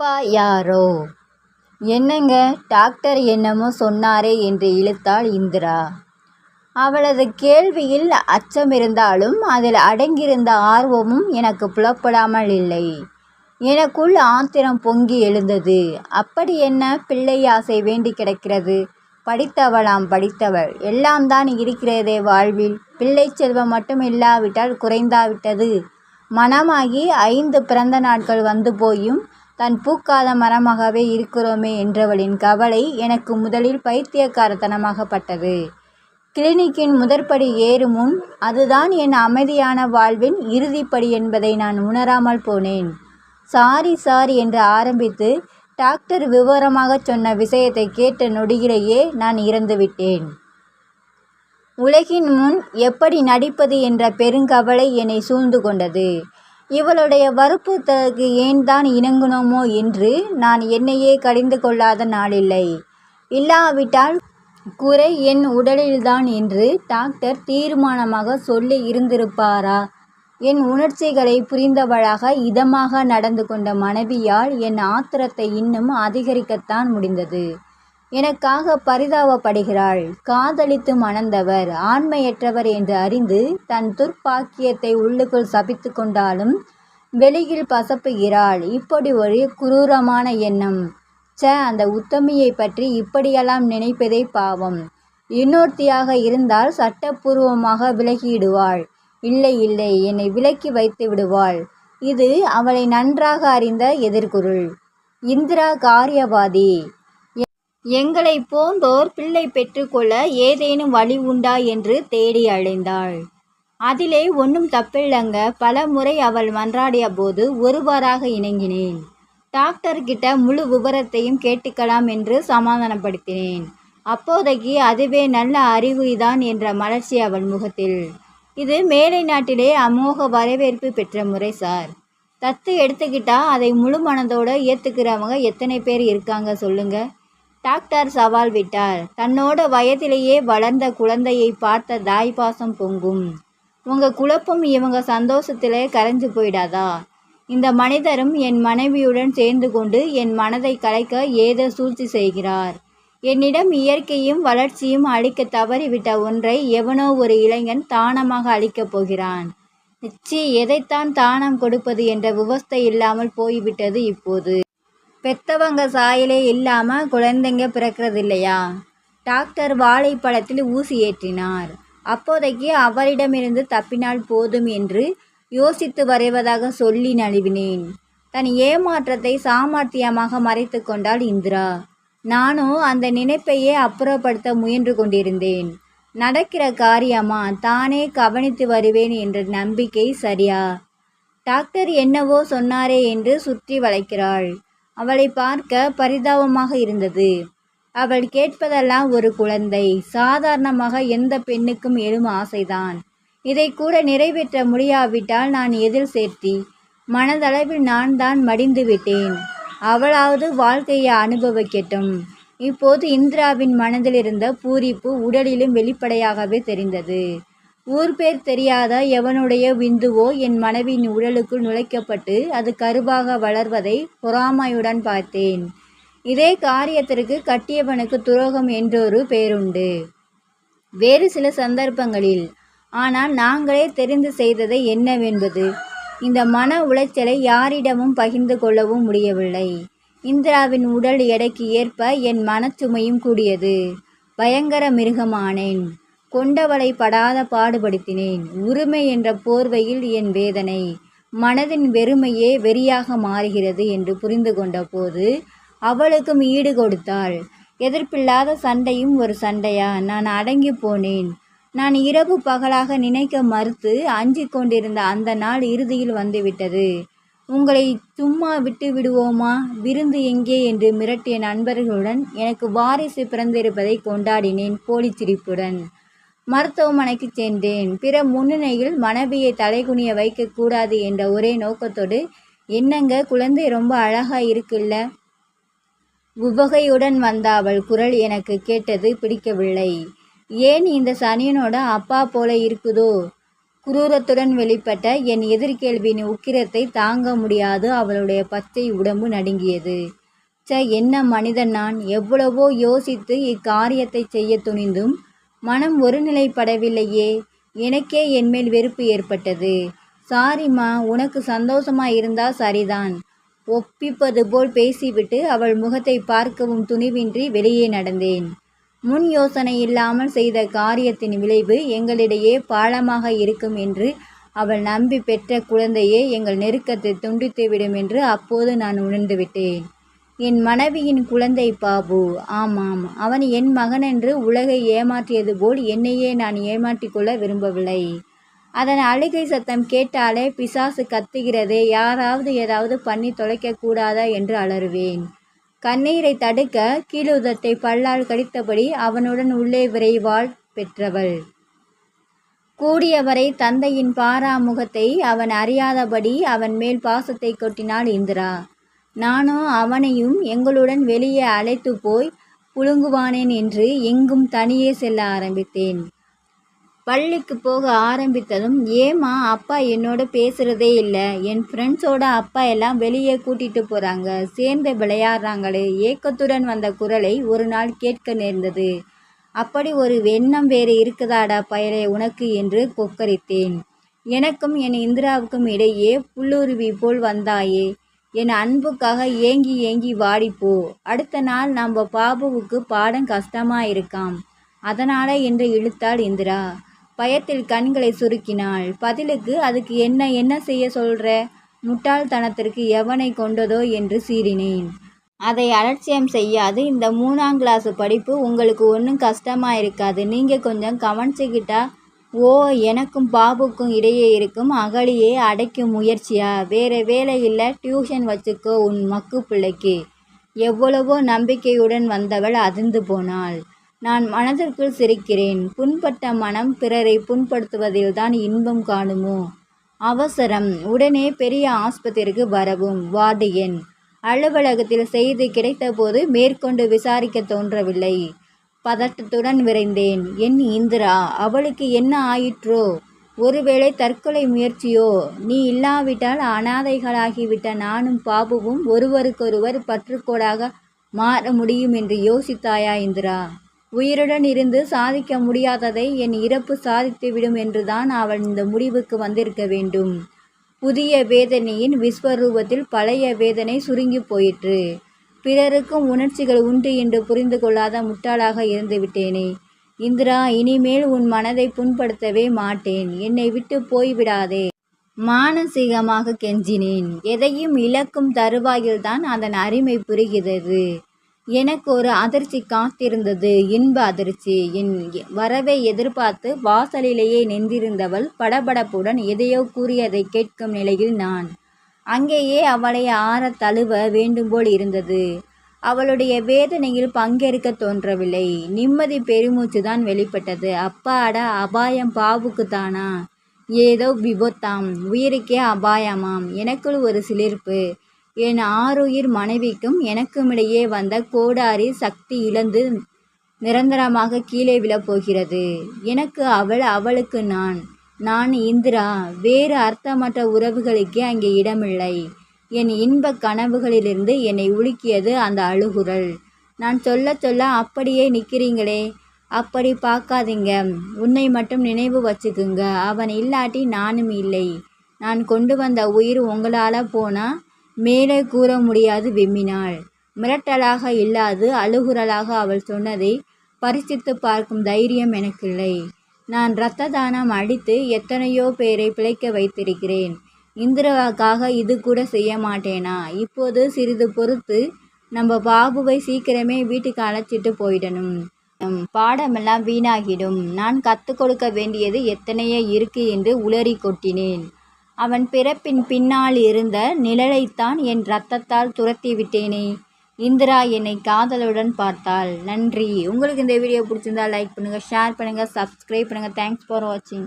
அப்பா யாரோ? என்னங்க? டாக்டர் என்னமோ சொன்னாரே என்று இழுத்தாள் இந்திரா. அவளது கேள்வியில் அச்சம் இருந்தாலும் அதில் அடங்கியிருந்த ஆர்வமும் எனக்கு புலப்படாமல் இல்லை. எனக்குள் ஆத்திரம் பொங்கி எழுந்தது. அப்படி என்ன பிள்ளை ஆசை வேண்டி கிடக்கிறது? படித்தவளாம் படித்தவள். எல்லாம் தான் இருக்கிறதே வாழ்வில். பிள்ளை செல்வம் மட்டும் இல்லாவிட்டால் குறைந்தாவிட்டது. மனமாகி ஐந்து பிறந்த நாட்கள் வந்து போயும் தன் பூக்காத மரமாகவே இருக்கிறோமே என்றவளின் கவலை எனக்கு முதலில் பைத்தியக்காரத்தனமாகப்பட்டது. கிளினிக்கின் முதற்படி ஏறும் முன் அதுதான் என் அமைதியான வாழ்வின் இறுதிப்படி என்பதை நான் உணராமல் போனேன். சாரி சாரி என்று ஆரம்பித்து டாக்டர் விவரமாகச் சொன்ன விஷயத்தை கேட்ட நொடியிலேயே நான் இறந்துவிட்டேன். உலகின் முன் எப்படி நடிப்பது என்ற பெருங்கவலை என்னை சூழ்ந்து கொண்டது. இவளுடைய வற்புறுத்தலுக்கு ஏன் தான் இணங்கினோமோ என்று நான் என்னையே கடிந்து கொள்ளாத நாளில்லை. இல்லாவிட்டால் குறை என் உடலில்தான் என்று டாக்டர் தீர்மானமாக சொல்லி இருந்திருப்பாரா? என் உணர்ச்சிகளை புரிந்தவளாக இதமாக நடந்து கொண்ட மனைவியால் என் ஆத்திரத்தை இன்னும் அதிகரிக்கத்தான் முடிந்தது. எனக்காக பரிதாபப்படுகிறாள். காதலித்து மணந்தவர் ஆண்மையற்றவர் என்று அறிந்து தன் துர்ப்பாக்கியத்தை உள்ளுக்குள் சபித்து கொண்டாலும் வெளியில் பசப்புகிறாள். இப்படி ஒரு குரூரமான எண்ணம். ச அந்த உத்தமியை பற்றி இப்படியெல்லாம் நினைப்பதே பாவம். இன்னொருத்தியாக இருந்தால் சட்டப்பூர்வமாக விலகிவிடுவாள். இல்லை இல்லை என்னை விலக்கி வைத்து விடுவாள். இது அவளை நன்றாக அறிந்த எதிர்குருள். இந்திரா காரியவாதி. எங்களை போன்றோர் பிள்ளை பெற்றுக்கொள்ள ஏதேனும் வழி உண்டா என்று தேடி அழைந்தாள் அதிலே ஒன்றும் தப்பில்லைங்க பல முறை அவள் மன்றாடிய போது ஒருவாறாக இணங்கினேன். டாக்டர்கிட்ட முழு விவரத்தையும் கேட்டுக்கலாம் என்று சமாதானப்படுத்தினேன். அப்போதைக்கு அதுவே நல்ல அறிகுறிதான் என்ற மலர்ச்சி அவள் முகத்தில். இது மேலை நாட்டிலே அமோக வரவேற்பு பெற்ற முறை சார். தத்து எடுத்துக்கிட்டா அதை முழு மனதோடு ஏற்றுக்கிறவங்க எத்தனை பேர் இருக்காங்க சொல்லுங்கள் டாக்டர் சவால் விட்டார். தன்னோட வயதிலேயே வளர்ந்த குழந்தையை பார்த்த தாய் பாசம் பொங்கும். உங்க குழப்பம் இவங்க சந்தோஷத்திலே கரைஞ்சு போயிடாதா? இந்த மனிதரும் என் மனைவியுடன் சேர்ந்து கொண்டு என் மனதை கலைக்க ஏதோ சூழ்ச்சி செய்கிறார். என்னிடம் இயற்கையும் வளர்ச்சியும் அளிக்க தவறிவிட்ட ஒன்றை எவனோ ஒரு இளைஞன் தானமாக அளிக்கப் போகிறான். நிச்சி எதைத்தான் தானம் கொடுப்பது என்ற விவஸ்தை இல்லாமல் போய்விட்டது இப்போது. பெத்தவங்க சாயலே இல்லாமல் குழந்தைங்க பிறக்கிறது இல்லையா டாக்டர் வாழைப்பழத்தில் ஊசி ஏற்றினார். அப்போதைக்கு அவரிடமிருந்து தப்பினால் போதும் என்று யோசித்து வரைவதாக சொல்லி நழுவினேன். தன் ஏமாற்றத்தை சாமர்த்தியமாக மறைத்து கொண்டாள் இந்திரா. நானும் அந்த நினைப்பையே அப்புறப்படுத்த முயன்று கொண்டிருந்தேன். நடக்கிற காரியமா தானே கவனித்து வருவேன் என்ற நம்பிக்கை சரியா? டாக்டர் என்னவோ சொன்னாரே என்று சுற்றி வளைக்கிறாள். அவளை பார்க்க பரிதாபமாக இருந்தது. அவள் கேட்பதெல்லாம் ஒரு குழந்தை. சாதாரணமாக எந்த பெண்ணுக்கும் எழும் ஆசைதான். இதை கூட நிறைவேற்ற முடியாவிட்டால் நான் எதில் சேர்த்தி? மனதளவில் நான் தான் மடிந்து விட்டேன். அவளாவது வாழ்க்கையை அனுபவிக்கட்டும். இப்போது இந்திராவின் மனதில் இருந்த பூரிப்பு உடலிலும் வெளிப்படையாகவே தெரிந்தது. ஊர் பேர் தெரியாத எவனுடைய விந்துவோ என் மனைவியின் உடலுக்குள் நுழைக்கப்பட்டு அது கருவாக வளர்வதை பொறாமையுடன் பார்த்தேன். இதே காரியத்திற்கு கட்டியவனுக்கு துரோகம் என்றொரு பேருண்டு. வேறு சில சந்தர்ப்பங்களில். ஆனால் நாங்களே தெரிந்து செய்ததை என்னவென்பது? இந்த மன உளைச்சலை யாரிடமும் பகிர்ந்து கொள்ளவும் முடியவில்லை. இந்திராவின் உடல் எடைக்கு ஏற்ப என் மனச்சுமையும் கூடியது. பயங்கர மிருகமானேன். கொண்டவளை படாத பாடுபடுத்தினேன். உரிமை என்ற போர்வையில் என் வேதனை மனதின் வெறுமையே வெறியாக மாறுகிறது என்று புரிந்து கொண்ட போது அவளுக்கும் ஈடு கொடுத்தாள். எதிர்ப்பில்லாத சண்டையும் ஒரு சண்டையா? நான் அடங்கி போனேன். நான் இரவு பகலாக நினைக்க மறுத்து அஞ்சி கொண்டிருந்த அந்த நாள் இறுதியில் வந்துவிட்டது. உங்களை சும்மா விட்டு விடுவோமா? விருந்து எங்கே? என்று மிரட்டிய நண்பர்களுடன் எனக்கு வாரிசு பிறந்திருப்பதை கொண்டாடினேன் போலி சிரிப்புடன். மருத்துவமனைக்கு சென்றேன். பிற முன்னணியில் மனைவியை தலைகுனிய வைக்கக்கூடாது என்ற ஒரே நோக்கத்தோடு என்னங்க குழந்தை ரொம்ப அழகா இருக்குல்ல? உவகையுடன் வந்த அவள் குரல் எனக்கு கேட்டது பிடிக்கவில்லை. ஏன் இந்த சனியனோட அப்பா போல இருக்குதோ? குரூரத்துடன் வெளிப்பட்ட என் எதிர்கேள்வியின் உக்கிரத்தை தாங்க முடியாது அவளுடைய பச்சை உடம்பு நடுங்கியது. ச என்ன மனிதன் நான்? எவ்வளவோ யோசித்து இக்காரியத்தை செய்ய துணிந்தும் மனம் ஒருநிலைப்படவில்லையே. எனக்கே என்மேல் வெறுப்பு ஏற்பட்டது. சாரிம்மா உனக்கு சந்தோஷமா இருந்தா சரிதான். ஒப்பிப்பது போல் பேசிவிட்டு அவள் முகத்தை பார்க்கவும் துணிவின்றி வெளியே நடந்தேன். முன் யோசனை இல்லாமல் செய்த காரியத்தின் விளைவு எங்களிடையே பாலமாக இருக்கும் என்று அவள் நம்பி பெற்ற குழந்தையே எங்கள் நெருக்கத்தை துண்டித்துவிடும் என்று அப்போது நான் உணர்ந்துவிட்டேன். என் மனைவியின் குழந்தை பாபு. ஆமாம் அவன் என் மகனென்று உலகை ஏமாற்றியது போல் என்னையே நான் ஏமாற்றிக் கொள்ள விரும்பவில்லை. அதன் அழுகை சத்தம் கேட்டாலே பிசாசு கத்துகிறதே யாராவது ஏதாவது பண்ணி தொலைக்கக்கூடாதா என்று அலறுவேன். கண்ணீரை தடுக்க கீழுதத்தை பல்லால் கடித்தபடி அவனுடன் உள்ளே விரைவாள் பெற்றவள். கூடியவரை தந்தையின் பாராமுகத்தை அவன் அறியாதபடி அவன் மேல் பாசத்தை கொட்டினாள் இந்திரா. நானும் அவனையும் எங்களுடன் வெளியே அழைத்து போய் புழுங்குவானேன் என்று எங்கும் தனியே செல்ல ஆரம்பித்தேன். பள்ளிக்கு போக ஆரம்பித்ததும் ஏமா அப்பா என்னோட பேசுகிறதே இல்லை. என் ஃப்ரெண்ட்ஸோட அப்பா எல்லாம் வெளியே கூட்டிகிட்டு போகிறாங்க சேர்ந்து விளையாடுறாங்களே. ஏக்கத்துடன் வந்த குரலை ஒரு நாள் கேட்க நேர்ந்தது. அப்படி ஒரு எண்ணம் வேறு இருக்குதாடா பயலே உனக்கு என்று கொக்கரித்தேன். எனக்கும் என் இந்திராவுக்கும் இடையே புல்லுருவி போல் வந்தாயே. என் அன்புக்காக ஏங்கி ஏங்கி வாடிப்போ அடுத்த நாள் நம்ம பாபுவுக்கு பாடம் கஷ்டமாக இருக்காம் அதனால் என்று இழுத்தாள் இந்திரா. பயத்தில் கண்களை சுருக்கினாள். பதிலுக்கு அதுக்கு என்ன என்ன செய்ய சொல்ற? முட்டாள்தனத்திற்கு எவனை கொண்டதோ? என்று சீறினேன். அதை அலட்சியம் செய்யாது. இந்த மூணாம் கிளாஸ் படிப்பு உங்களுக்கு ஒன்றும் கஷ்டமாக இருக்காது நீங்கள் கொஞ்சம் கவனிச்சுக்கிட்டா ஓ எனக்கும் பாபுக்கும் இடையே இருக்கும் அகலியை அடைக்கும் முயற்சியா? வேறு வேலை இல்லை டியூஷன் வச்சுக்கோ உன் மக்கு பிள்ளைக்கு. எவ்வளவோ நம்பிக்கையுடன் வந்தவள் அதிர்ந்து போனாள். நான் மனதிற்குள் சிரிக்கிறேன். புண்பட்ட மனம் பிறரை புண்படுத்துவதில்தான் இன்பம் காணுமோ? அவசரம். உடனே பெரிய ஆஸ்பத்திரிக்கு வரவும். வார்டு எண். அலுவலகத்தில் செய்தி கிடைத்தபோது மேற்கொண்டு விசாரிக்க தோன்றவில்லை. பதட்டத்துடன் விரைந்தேன். என் இந்திரா அவளுக்கு என்ன ஆயிற்றோ? ஒருவேளை தற்கொலை முயற்சியோ? நீ இல்லாவிட்டால் அனாதைகளாகிவிட்ட நானும் பாபுவும் ஒருவருக்கொருவர் பற்றுக்கோடாக மாற முடியும் என்று யோசித்தாயா இந்திரா? உயிருடன் இருந்து சாதிக்க முடியாததை என் இறப்பு சாதித்துவிடும் என்றுதான் அவள் இந்த முடிவுக்கு வந்திருக்க வேண்டும். புதிய வேதனையின் விஸ்வரூபத்தில் பழைய வேதனை சுருங்கி போயிற்று. பிறருக்கும் உணர்ச்சிகள் உண்டு என்று புரிந்து கொள்ளாத முட்டாளாக இருந்துவிட்டேனே இந்திரா இனிமேல் உன் மனதை புண்படுத்தவே மாட்டேன். என்னை விட்டு போய்விடாதே மானசீகமாக கெஞ்சினேன். எதையும் இழக்கும் தருவாயில்தான் அதன் அருமை புரிகிறது. எனக்கு ஒரு அதிர்ச்சி காத்திருந்தது. இன்ப அதிர்ச்சி. என் வரவை எதிர்பார்த்து வாசலிலேயே நின்றிருந்தவள் படபடப்புடன் எதையோ கூறியதை கேட்கும் நிலையில் நான் அங்கேயே அவளை ஆற தழுவ வேண்டும்போல் இருந்தது. அவளுடைய வேதனையில் பங்கேற்க தோன்றவில்லை. நிம்மதி பெருமூச்சு தான் வெளிப்பட்டது. அப்பாடா அபாயம் பாவுக்கு தானா ஏதோ விபத்தாம். உயிருக்கே அபாயமாம். எனக்குள் ஒரு சிலிர்ப்பு. என் ஆறுயிர் மனைவிக்கும் எனக்குமிடையே வந்த கோடாரி சக்தி இழந்து நிரந்தரமாக கீழே விழப்போகிறது எனக்கு அவள் அவளுக்கு நான். நான் இந்திரா வேறு அர்த்தமற்ற உறவுகளுக்கே அங்கே இடமில்லை. என் இன்ப கனவுகளிலிருந்து என்னை உலுக்கியது அந்த அழுகுரல். நான் சொல்ல சொல்ல அப்படியே நிற்கிறீங்களே அப்படி பார்க்காதீங்க. உன்னை மட்டும் நினைவு வச்சுக்குங்க. அவன் இல்லாட்டி நானும் இல்லை. நான் கொண்டு வந்த உயிர் உங்களால் போனால் மேலே கூற முடியாது விம்மினாள். மிரட்டலாக இல்லாது அழுகுரலாக அவள் சொன்னதை பரிசித்து பார்க்கும் தைரியம் எனக்கில்லை. நான் இரத்த தானம் அடித்து எத்தனையோ பேரை பிழைக்க வைத்திருக்கிறேன். இந்திராவுக்காக இது கூட செய்ய மாட்டேனா? இப்போது சிறிது பொறுத்து நம்ம பாபுவை சீக்கிரமே வீட்டுக்கு அழைச்சிட்டு போயிடணும். பாடமெல்லாம் வீணாகிடும். நான் கற்றுக் கொடுக்க வேண்டியது எத்தனையே இருக்கு என்று உளறி கொட்டினேன். அவன் பிறப்பின் பின்னால் இருந்த நிழலைத்தான் என் ரத்தத்தால் துரத்தி விட்டேனே இந்திரா என்னை காதலுடன் பார்த்தாள். நன்றி. உங்களுக்கு இந்த வீடியோ பிடிச்சிருந்தா லைக் பண்ணுங்கள் ஷேர் பண்ணுங்கள் சப்ஸ்கிரைப் பண்ணுங்கள் தேங்க்ஸ் ஃபார் வாட்சிங்